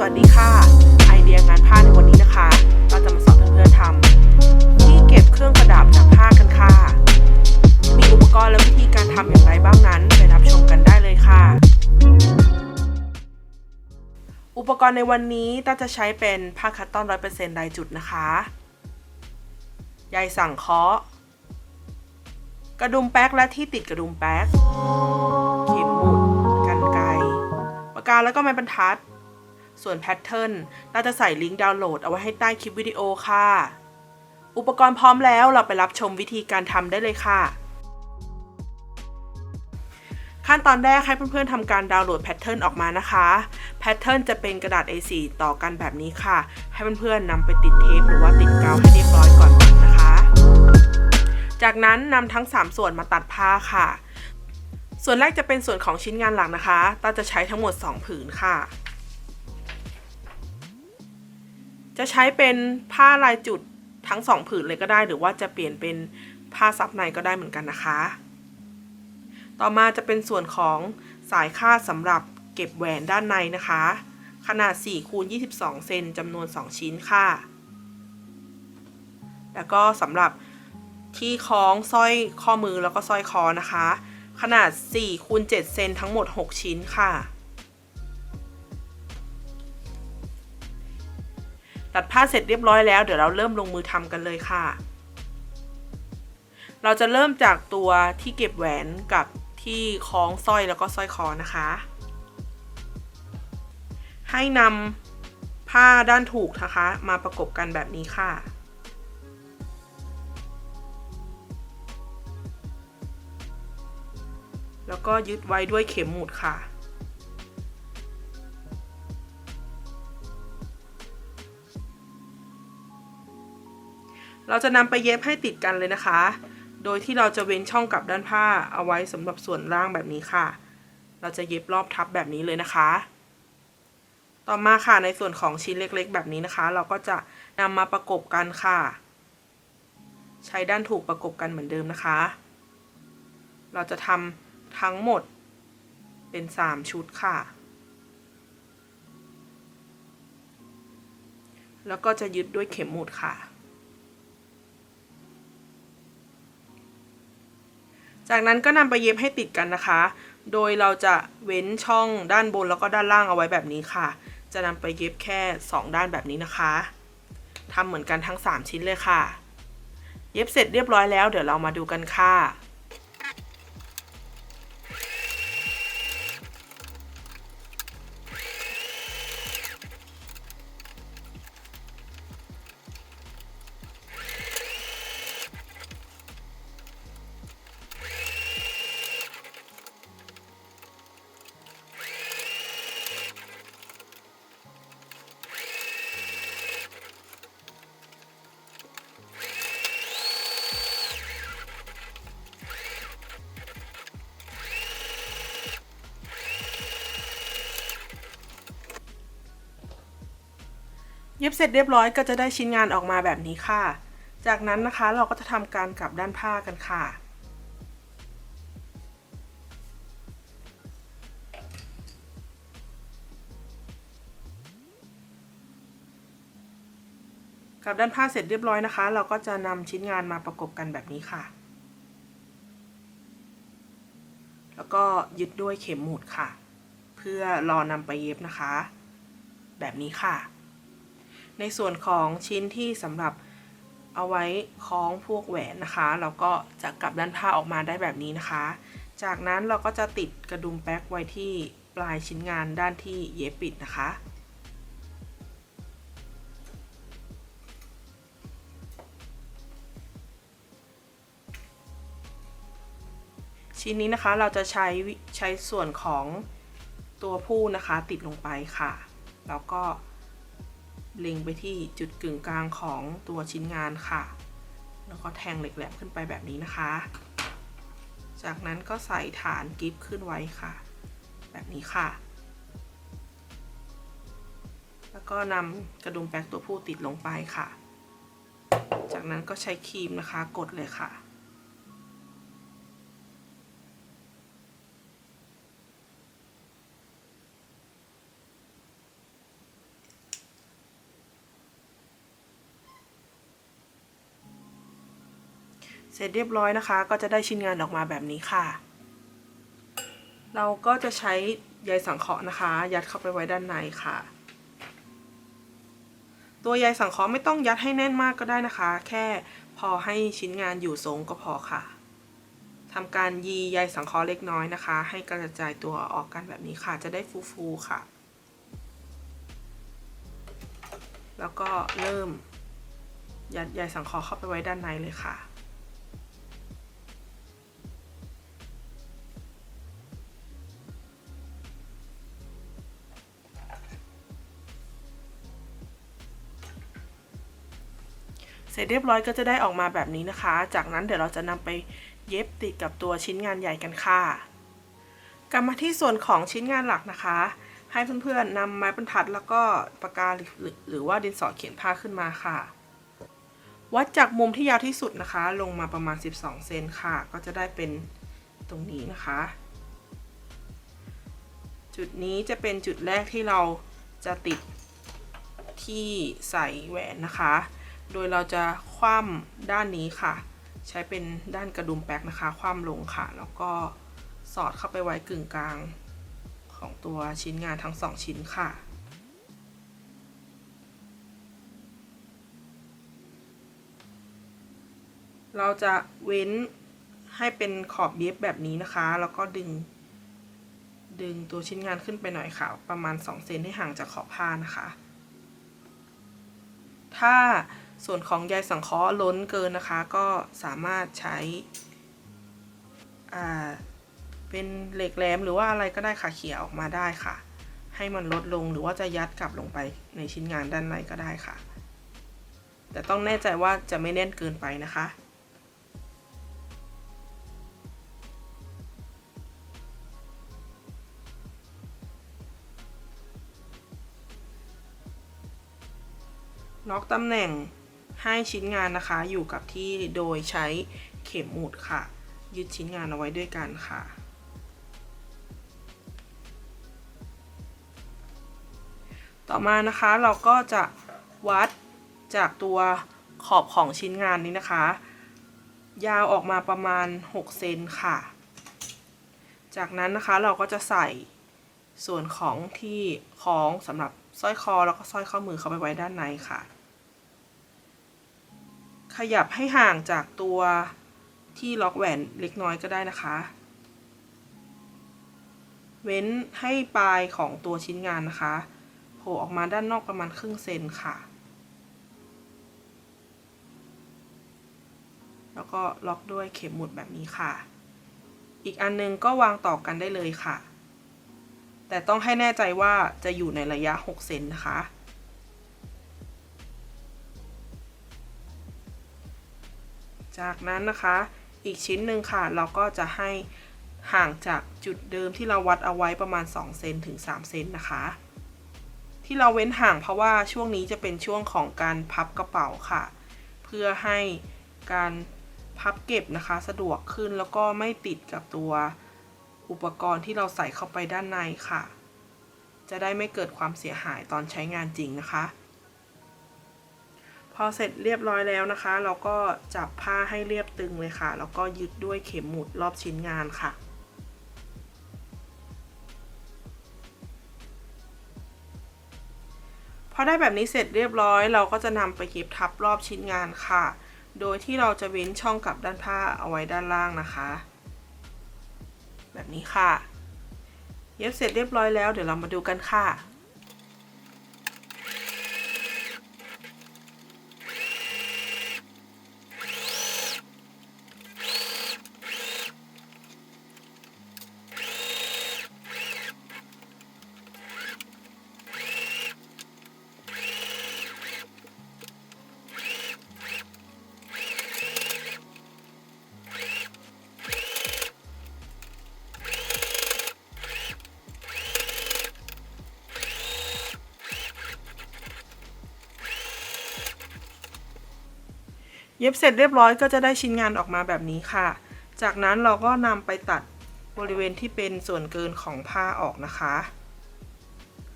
สวัสดีค่ะ ไอเดียงานผ้าในวันนี้นะคะ เราจะมาสอนเพื่อนๆทำที่เก็บเครื่องประดับจากผ้ากันค่ะ มีอุปกรณ์และวิธีการทำอย่างไรบ้างนั้น ไปรับชมกันได้เลยค่ะ อุปกรณ์ในวันนี้ต้าจะใช้เป็นผ้าคัตตอน100%ลายจุดนะคะใยสั่งเคาะกระดุมแป๊กและที่ติดกระดุมแป๊กเข็มหมุดกันไกรปากกาแล้วก็ไม้บรรทัด ส่วนแพทเทิร์นเราจะใส่ลิงก์ดาวน์โหลดเอาไว้ให้ใต้คลิปวิดีโอค่ะ อุปกรณ์พร้อมแล้วเราไปรับชมวิธีการทำได้เลยค่ะ ขั้นตอนแรกให้เพื่อนๆทำการดาวน์โหลดแพทเทิร์นออกมานะคะ แพทเทิร์นจะเป็นกระดาษ A4 ต่อกันแบบนี้ค่ะ ให้เพื่อนๆนำไปติดเทปหรือว่าติดกาวให้เรียบร้อยก่อนนะคะ จากนั้นนำทั้ง 3 ส่วนมาตัดผ้าค่ะส่วนแรกจะเป็นส่วนของชิ้นงานหลักนะคะตาจะใช้ทั้งหมด 2 ผืนค่ะ จะใช้เป็นผ้าลายจุดทั้ง2ผืนเลยก็ได้ หรือว่าจะเปลี่ยนเป็นผ้าซับในก็ได้เหมือนกันนะคะ ต่อมาจะเป็นส่วนของสายคาดสำหรับเก็บแหวนด้านในนะคะ ขนาด4คูณ22 เซนจำนวน 2 ชิ้นค่ะ แล้วก็สำหรับที่คล้องสร้อยข้อมือแล้วก็สร้อยคอนะคะ ขนาด4คูณ7เซนทั้งหมด 6 ชิ้นค่ะ ตัดผ้าเสร็จเรียบร้อยแล้วเดี๋ยวเราเริ่มลงมือทำกันเลยค่ะ เราจะเริ่มจากตัวที่เก็บแหวนกับที่คล้องสร้อยแล้วก็สร้อยคอนะคะ ให้นำผ้าด้านถูกนะคะ มาประกบกันแบบนี้ค่ะแล้วก็ยึดไว้ด้วยเข็มหมุดค่ะ เราจะนำไปเย็บให้ติดกันเลยนะคะ โดยที่เราจะเว้นช่องกับด้านผ้าเอาไว้สำหรับส่วนล่างแบบนี้ค่ะ เราจะเย็บรอบทับแบบนี้เลยนะคะ ต่อมาค่ะในส่วนของชิ้นเล็กๆ แบบนี้นะคะ เราก็จะนำมาประกบกันค่ะ ใช้ด้านถูกประกบกันเหมือนเดิมนะคะ เราจะทำทั้งหมดเป็น 3 ชุดค่ะ แล้วก็จะยึดด้วยเข็มหมุดค่ะ จากนั้นก็นำไปเย็บให้ติดกันนะคะ โดยเราจะเว้นช่องด้านบนแล้วก็ด้านล่างเอาไว้แบบนี้ค่ะ จะนำไปเย็บแค่ 2 ด้านแบบนี้นะคะทำเหมือนกันทั้ง 3 ชิ้นเลยค่ะ เย็บเสร็จเรียบร้อยแล้ว เดี๋ยวเรามาดูกันค่ะ บเสร็จเรียบร้อยก็จะได้ชิ้นงานออกมาแบบนี้ค่ะ จากนั้นนะคะเราก็จะทำการกลับด้านผ้ากันค่ะ กลับด้านผ้าเสร็จเรียบร้อยนะคะ เราก็จะนำชิ้นงานมาประกบกันแบบนี้ค่ะ แล้วก็ยึดด้วยเข็มหมุดค่ะ เพื่อรอนำไปเย็บนะคะ แบบนี้ค่ะ ในส่วนของชิ้นที่สำหรับเอาไว้คล้องพวกแหวนนะคะ เราก็จะกลับด้านผ้าออกมาได้แบบนี้นะคะ จากนั้นเราก็จะติดกระดุมแป๊กไว้ที่ปลายชิ้นงานด้านที่เย็บปิดนะคะ ชิ้นนี้นะคะเราจะใช้ใช้ส่วนของตัวผู้นะคะติดลงไปค่ะ แล้วก็ เล็งไปที่จุดกึ่งกลางของตัวชิ้นงานค่ะ แล้วก็แทงเหล็กแหลมขึ้นไปแบบนี้นะคะ จากนั้นก็ใส่ฐานกิฟขึ้นไว้ค่ะ แบบนี้ค่ะ แล้วก็นำกระดุมแป๊กตัวผู้ติดลงไปค่ะ จากนั้นก็ใช้ครีมนะคะกดเลยค่ะ เสร็จเรียบร้อยนะคะ ก็จะได้ชิ้นงานออกมาแบบนี้ค่ะ เราก็จะใช้ใยสังเคราะห์นะคะ ยัดเข้าไปไว้ด้านในค่ะ ตัวใยสังเคราะห์ไม่ต้องยัดให้แน่นมากก็ได้นะคะ แค่พอให้ชิ้นงานอยู่ทรงก็พอค่ะทำการยีใยสังเคราะห์เล็กน้อยนะคะ ให้กระจายตัวออกกันแบบนี้ค่ะ จะได้ฟูๆค่ะ แล้วก็เริ่มยัดใยสังเคราะห์เข้าไปไว้ด้านในเลยค่ะ ร็จเรียบร้อยก็จะได้ออกมาแบบนี้นะคะ จากนั้นเดี๋ยวเราจะนำไปเย็บติดกับตัวชิ้นงานใหญ่กันค่ะกลับมาที่ส่วนของชิ้นงานหลักนะคะ ให้เพื่อนๆนำไม้บรรทัดแล้วก็ปากกาหรือหรือว่าดินสอเขียนผ้าขึ้นมาค่ะ วัดจากมุมที่ยาวที่สุดนะคะ ลงมาประมาณ 12 เซนค่ะ ก็จะได้เป็นตรงนี้นะคะ จุดนี้จะเป็นจุดแรกที่เราจะติดที่ใส่แหวนนะคะ โดยเราจะคว่ำด้านนี้ค่ะ ใช้เป็นด้านกระดุมแป๊กนะคะ คว่ำลงค่ะ แล้วก็สอดเข้าไปไว้กึ่งกลางของตัวชิ้นงานทั้งสองชิ้นค่ะ เราจะเว้นให้เป็นขอบเย็บแบบนี้นะคะ แล้วก็ดึง ดึงตัวชิ้นงานขึ้นไปหน่อยค่ะ ประมาณ 2 เซนให้ห่างจากขอบผ้านะคะ ถ้า ส่วนของใยสังเคราะห์ล้นเกินนะคะ ก็สามารถใช้เป็นเหล็กแหลมหรือว่าอะไรก็ได้ค่ะเขี่ยออกมาได้ค่ะ ให้มันลดลงหรือว่าจะยัดกลับลงไปในชิ้นงานด้านในก็ได้ค่ะ แต่ต้องแน่ใจว่าจะไม่แน่นเกินไปนะคะล็อกตำแหน่ง ให้ชิ้นงานนะคะอยู่กับที่โดยใช้เข็มหมุดค่ะ ยึดชิ้นงานเอาไว้ด้วยกันค่ะ ต่อมานะคะเราก็จะวัดจากตัวขอบของชิ้นงานนี้นะคะ ยาวออกมาประมาณ 6 เซนค่ะ จากนั้นนะคะเราก็จะใส่ส่วนของที่คล้องสำหรับสร้อยคอแล้วก็สร้อยข้อมือเข้าไปไว้ด้านในค่ะ ขยับให้ห่างจากตัวที่ล็อกแหวนเล็กน้อยก็ได้นะคะ เว้นให้ปลายของตัวชิ้นงานนะคะโผล่ออกมาด้านนอกประมาณครึ่งเซนค่ะ แล้วก็ล็อกด้วยเข็มหมุดแบบนี้ค่ะ อีกอันนึงก็วางต่อกันได้เลยค่ะ แต่ต้องให้แน่ใจว่าจะอยู่ในระยะ 6 เซนนะคะ จากนั้นนะคะอีกชิ้นหนึ่งค่ะ เราก็จะให้ห่างจากจุดเดิมที่เราวัดเอาไว้ประมาณ2เซนถึง3เซนนะคะ ที่เราเว้นห่างเพราะว่าช่วงนี้จะเป็นช่วงของการพับกระเป๋าค่ะ เพื่อให้การพับเก็บนะคะ สะดวกขึ้นแล้วก็ไม่ติดกับตัวอุปกรณ์ที่เราใส่เข้าไปด้านในค่ะ จะได้ไม่เกิดความเสียหายตอนใช้งานจริงนะคะ พอเสร็จเรียบร้อยแล้วนะคะ เราก็จับผ้าให้เรียบตึงเลยค่ะ แล้วก็ยึดด้วยเข็มหมุดรอบชิ้นงานค่ะพอได้แบบนี้เสร็จเรียบร้อย เราก็จะนำไปเย็บทับรอบชิ้นงานค่ะ โดยที่เราจะเว้นช่องกับด้านผ้าเอาไว้ด้านล่างนะคะ แบบนี้ค่ะ เย็บเสร็จเรียบร้อยแล้วเดี๋ยวเรามาดูกันค่ะ เย็บเสร็จเรียบร้อยก็จะได้ชิ้นงานออกมาแบบนี้ค่ะ จากนั้นเราก็นำไปตัดบริเวณที่เป็นส่วนเกินของผ้าออกนะคะ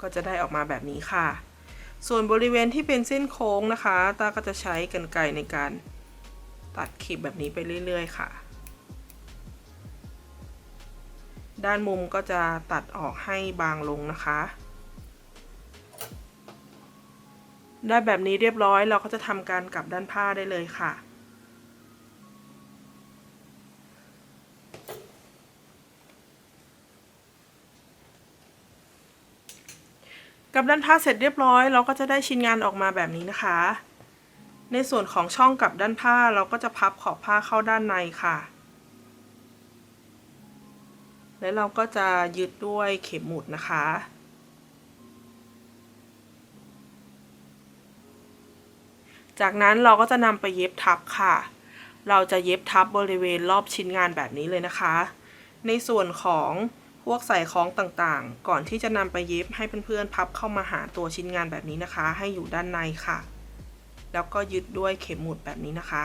ก็จะได้ออกมาแบบนี้ค่ะ ส่วนบริเวณที่เป็นเส้นโค้งนะคะตาก็จะใช้กรรไกรในการตัดขีดแบบนี้ไปเรื่อย ๆ ค่ะ ด้านมุมก็จะตัดออกให้บางลงนะคะ ได้แบบนี้เรียบร้อยเราก็จะทำการกลับด้านผ้าได้เลยค่ะ กลับด้านผ้าเสร็จเรียบร้อย เราก็จะได้ชิ้นงานออกมาแบบนี้นะคะ ในส่วนของช่องกับด้านผ้าเราก็จะพับขอบผ้าเข้าด้านในค่ะ แล้วเราก็จะยึดด้วยเข็มหมุดนะคะ จากนั้นเราก็จะนำไปเย็บทับค่ะ เราจะเย็บทับบริเวณรอบชิ้นงานแบบนี้เลยนะคะ ในส่วนของพวกใส่คล้องต่างๆ ก่อนที่จะนำไปเย็บให้เพื่อนๆพับเข้ามาหาตัวชิ้นงานแบบนี้นะคะ ให้อยู่ด้านในค่ะ แล้วก็ยึดด้วยเข็มหมุดแบบนี้นะคะ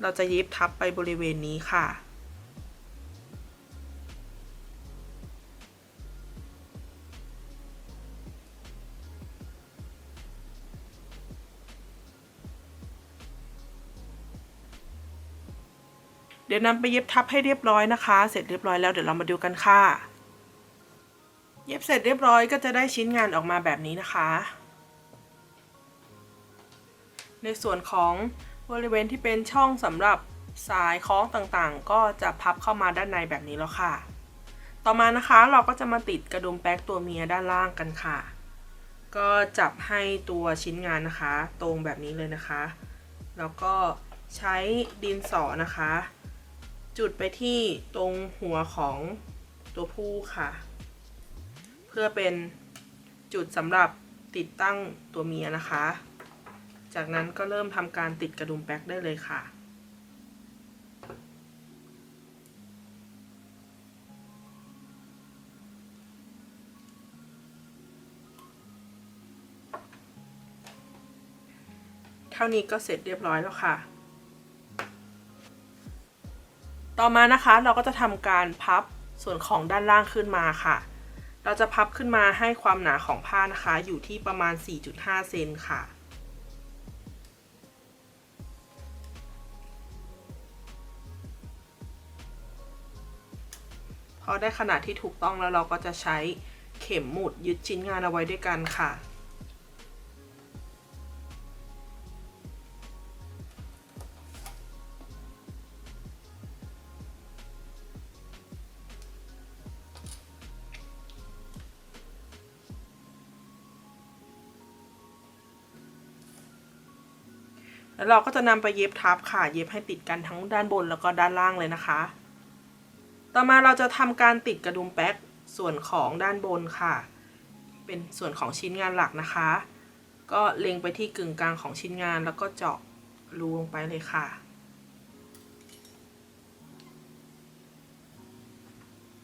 เราจะเย็บทับไปบริเวณนี้ค่ะ เดี๋ยวนำไปเย็บทับให้เรียบร้อยนะคะ เสร็จเรียบร้อยแล้วเดี๋ยวเรามาดูกันค่ะ เย็บเสร็จเรียบร้อยก็จะได้ชิ้นงานออกมาแบบนี้นะคะ ในส่วนของบริเวณที่เป็นช่องสำหรับสายคล้องต่างๆ ก็จะพับเข้ามาด้านในแบบนี้แล้วค่ะ ต่อมานะคะเราก็จะมาติดกระดุมแป๊กตัวเมียด้านล่างกันค่ะ ก็จับให้ตัวชิ้นงานนะคะ ตรงแบบนี้เลยนะคะ แล้วก็ใช้ดินสอนะคะ จุดไปที่ตรงหัวของตัวผู้ค่ะ เพื่อเป็นจุดสำหรับติดตั้งตัวเมียนะคะ จากนั้นก็เริ่มทำการติดกระดุมแป๊กได้เลยค่ะเท่านี้ก็เสร็จเรียบร้อยแล้วค่ะ ต่อมานะคะเราก็จะทำการพับส่วนของด้านล่างขึ้นมาค่ะ เราจะพับขึ้นมาให้ความหนาของผ้านะคะ อยู่ที่ประมาณ 4.5 เซนค่ะ พอได้ขนาดที่ถูกต้องแล้วเราก็จะใช้เข็มหมุดยึดชิ้นงานเอาไว้ด้วยกันค่ะ แล้วเราก็จะนำไปเย็บทับค่ะ เย็บให้ติดกันทั้งด้านบนแล้วก็ด้านล่างเลยนะคะ ต่อมาเราจะทำการติดกระดุมแป๊กส่วนของด้านบนค่ะ เป็นส่วนของชิ้นงานหลักนะคะ ก็เล็งไปที่กึ่งกลางของชิ้นงานแล้วก็เจาะรูลงไปเลยค่ะ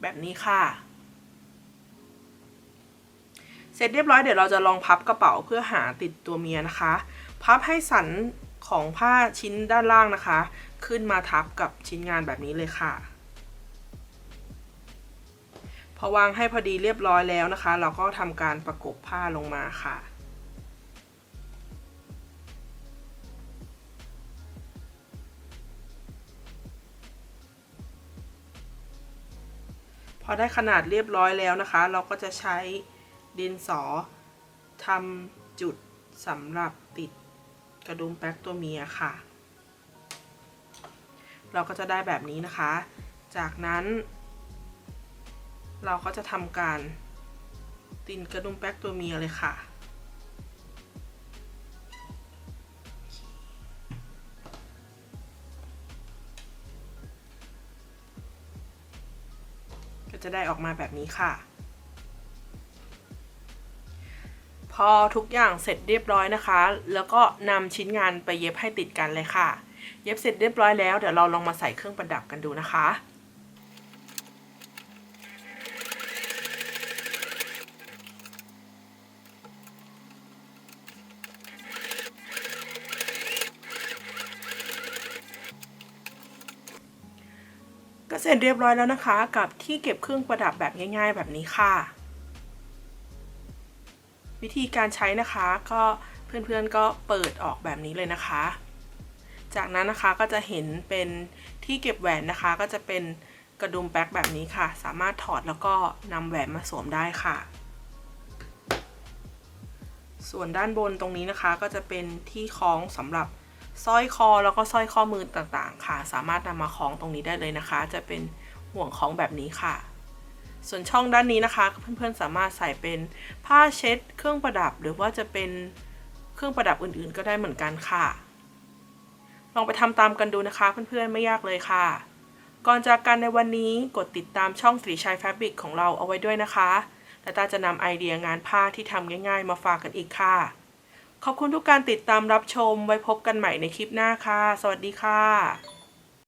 แบบนี้ค่ะ เสร็จเรียบร้อยเดี๋ยวเราจะลองพับกระเป๋าเพื่อหาติดตัวเมียนะคะ พับให้สัน ของผ้าชิ้นด้านล่างนะคะ ขึ้นมาทับกับชิ้นงานแบบนี้เลยค่ะ พอวางให้พอดีเรียบร้อยแล้วนะคะ เราก็ทำการประกบผ้าลงมาค่ะพอได้ขนาดเรียบร้อยแล้วนะคะ เราก็จะใช้ดินสอทำจุดสำหรับ กระดุมแป๊กตัวเมียค่ะ เราก็จะได้แบบนี้นะคะ จากนั้น เราก็จะทำการติดกระดุมแป๊กตัวเมียเลยค่ะก็จะได้ออกมาแบบนี้ค่ะ พอทุกอย่างเสร็จเรียบร้อยนะคะ แล้วก็นำชิ้นงานไปเย็บให้ติดกันเลยค่ะ เย็บเสร็จเรียบร้อยแล้วเดี๋ยวเราลองมาใส่เครื่องประดับกันดูนะคะก็เสร็จเรียบร้อยแล้วนะคะ กับที่เก็บเครื่องประดับแบบง่าย ๆ แบบนี้ค่ะ วิธีการใช้นะคะก็เพื่อนๆก็เปิดออกแบบนี้เลยนะคะ จากนั้นนะคะก็จะเห็นเป็นที่เก็บแหวนนะคะ ก็จะเป็นกระดุมแบ็คแบบนี้ค่ะ สามารถถอดแล้วก็นำแหวนมาสวมได้ค่ะ ส่วนด้านบนตรงนี้นะคะก็จะเป็นที่คล้องสำหรับสร้อยคอแล้วก็สร้อยข้อมือต่างๆ ค่ะ สามารถนำมาคล้องตรงนี้ได้เลยนะคะ จะเป็นห่วงคล้องแบบนี้ค่ะ ส่วนช่องด้านนี้นะคะ เพื่อนๆสามารถใส่เป็นผ้าเช็ด เครื่องประดับ หรือว่าจะเป็นเครื่องประดับอื่นๆ ก็ได้เหมือนกันค่ะ ลองไปทำตามกันดูนะคะเพื่อนๆไม่ยากเลยค่ะ ก่อนจากกันในวันนี้กดติดตามช่องสีชัยแฟบริกของเราเอาไว้ด้วยนะคะและตาจะนำไอเดียงานผ้าที่ทำง่าย ๆ มาฝากกันอีกค่ะ ขอบคุณทุกการติดตามรับชมไว้พบกันใหม่ในคลิปหน้าค่ะ สวัสดีค่ะ